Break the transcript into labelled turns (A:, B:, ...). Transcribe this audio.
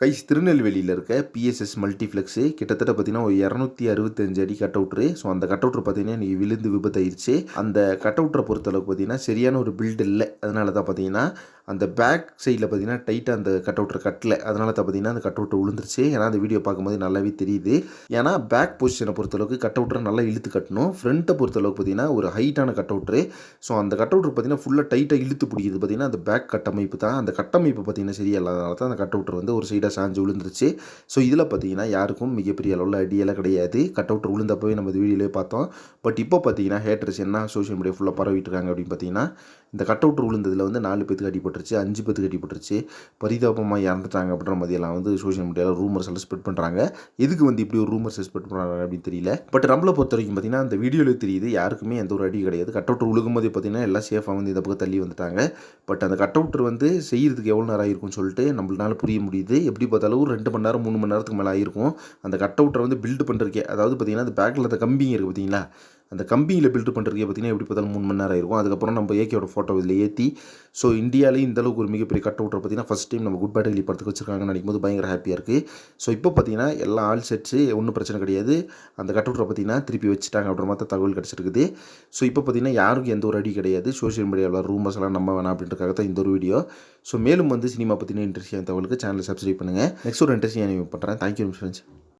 A: Guys திருநெல்வேலியில் இருக்க BSS மல்டிஃப்ளெக்ஸு கிட்டத்தட்ட பார்த்தீங்கன்னா ஒரு இரநூத்தி அறுபத்தஞ்சு அடி கட் அவுட்ரு ஸோ அந்த கட் அவுட்ரு பார்த்தீங்கன்னா நீ விழுந்து விபத்தாயிருச்சு. அந்த கட் அவுட்டரை பொறுத்தளவுக்கு பார்த்தீங்கன்னா சரியான ஒரு பில்டு இல்லை. அதனால தான் பார்த்தீங்கன்னா அந்த பேக் சைடில் பார்த்தீங்கன்னா டைட்டாக அந்த கட் அவுட்டர் கட்டில் அதனால் தான் பார்த்தீங்கன்னா அந்த கட் அவுட்டர் விழுந்துருச்சு ஏன்னா அந்த வீடியோ பார்க்கும்போது நல்லாவே தெரியுது. ஏன்னா பேக் பொசிஷனை பொறுத்தளவுக்கு கட் அவுட்டரை நல்லா இழுத்து கட்டணும். ஃப்ரண்ட்டை பொறுத்தளவுக்கு பார்த்தீங்கன்னா ஒரு ஹைட்டான கட் அவுட்ரு ஸோ அந்த கட் அவுட்ரு பார்த்தீங்கன்னா ஃபுல்லாக டைட்டாக இழுத்து பிடிக்குது பார்த்தீங்கன்னா அந்த பேக் கட்டமைப்பு தான். அந்த கட்டமைப்பு பார்த்தீங்கன்னா சரியில்லாதனால தான் அந்த கட் அவுட்டர் வந்து ஒரு சைடாக சாஞ்சு விழுந்துருச்சு ஸோ இதில் பார்த்தீங்கன்னா யாருக்கும் மிகப்பெரிய அளவில் அடியெல்லாம் கிடையாது. கட் அவுட்டர் விழுந்தப்பவே நம்ம வீடியோலேயே பார்த்தோம். பட் இப்போ பார்த்தீங்கன்னா ஹேட்டர்ஸ் என்ன சோஷியல் மீடியா ஃபுல்லாக பரவிட்டு இருக்காங்க அப்படின்னு பார்த்தீங்கன்னா இந்த கட் அவுட்டர் விழுந்ததில் வந்து நாலு பேத்துக்கு போட்டுருச்சு அஞ்சு பேத்து கட்டி போட்டுருச்சு. பரிதாபமாக இறந்துட்டாங்க அப்படின்ற மாதிரியெல்லாம் வந்து சோஷியல் மீடியாவில் ரூமர்ஸ் எல்லாம் ஸ்ப்ரெட் பண்ணுறாங்க எதுக்கு வந்து இப்படி ஒரு ரூமர்ஸ் ஸ்ப்ரெட் பண்ணுறாங்க அப்படின்னு தெரியல. பட் நம்மளை பொறுத்த வரைக்கும் பார்த்தீங்கன்னா அந்த வீடியோவில் தெரியுது யாருக்குமே எந்த ஒரு அடி கிடையாது. கட் அவுட்டர் விழுகும் போது பார்த்தீங்கன்னா எல்லாம் சேஃபாக வந்து இந்த பக்கம் தள்ளி வந்துட்டாங்க. பட் அந்த கட் அவுட்டர் வந்து செய்கிறதுக்கு எவ்வளோ நேரம் ஆயிருக்கும்னு சொல்லிட்டு நம்மளால புரிய முடியுது. எப்படி பார்த்தாலும் ஒரு ரெண்டு மணி நேரம் மூணு மணி நேரத்துக்கு மேலே ஆகிருக்கும் அந்த கட் அவுட்டரை வந்து பில்டு பண்ணுறதுக்கே அதாவது பார்த்தீங்கன்னா அந்த பேக்கில் அந்த கம்பிங்க இருக்குது பார்த்தீங்களா? அந்த கம்பியில் பில்டு பண்ணுறதுக்கே பார்த்தீங்கன்னா எப்படி பார்த்தாலும் மூணு மணி நேரம் ஆயிருக்கும். அதுக்கப்புறம் நம்ம ஏகேயோட ஃபோட்டோ இதில் ஏற்றி ஸோ இந்தியாவிலே இந்த அளவுக்கு ஒரு மிகப்பெரிய கட் அவுட்டரை பார்த்தீங்கன்னா ஃபஸ்ட் டைம் நம்ம குட் பேட் படத்துக்கு வச்சிருக்காங்கன்னு நினைக்கும் போது பயங்கர ஹாப்பியாக இருக்குது ஸோ இப்போ பார்த்தீங்கன்னா எல்லா ஆல் செட்ஸு ஒன்றும் பிரச்சனை கிடையாது. அந்த கட் அவுட்டரை பார்த்திங்கன்னா திருப்பி வச்சுட்டாங்க அப்படின்ற மாதிரி தகவல் கிடச்சிருக்குது. ஸோ இப்போ பார்த்தீங்கன்னா யாருக்கும் எந்த ஒரு அடி கிடையாது. சோஷியல் மீடியாவில் ரூமர்ஸ் எல்லாம் நம்ம வேணாம் அப்படின்றக்காக தான் இந்த ஒரு வீடியோ ஸோ மேலும் வந்து சினிமா பற்றின இன்ட்ரெஸ்டிங் தகவலுக்கு சேனலை சப்ஸ்கிரைப் பண்ணுங்கள் நெக்ஸ்ட் ஒரு இன்ட்ரெஸ்டிங் பண்ணுறேன் தேங்க்யூ ஃப்ரெண்ட்ஸ்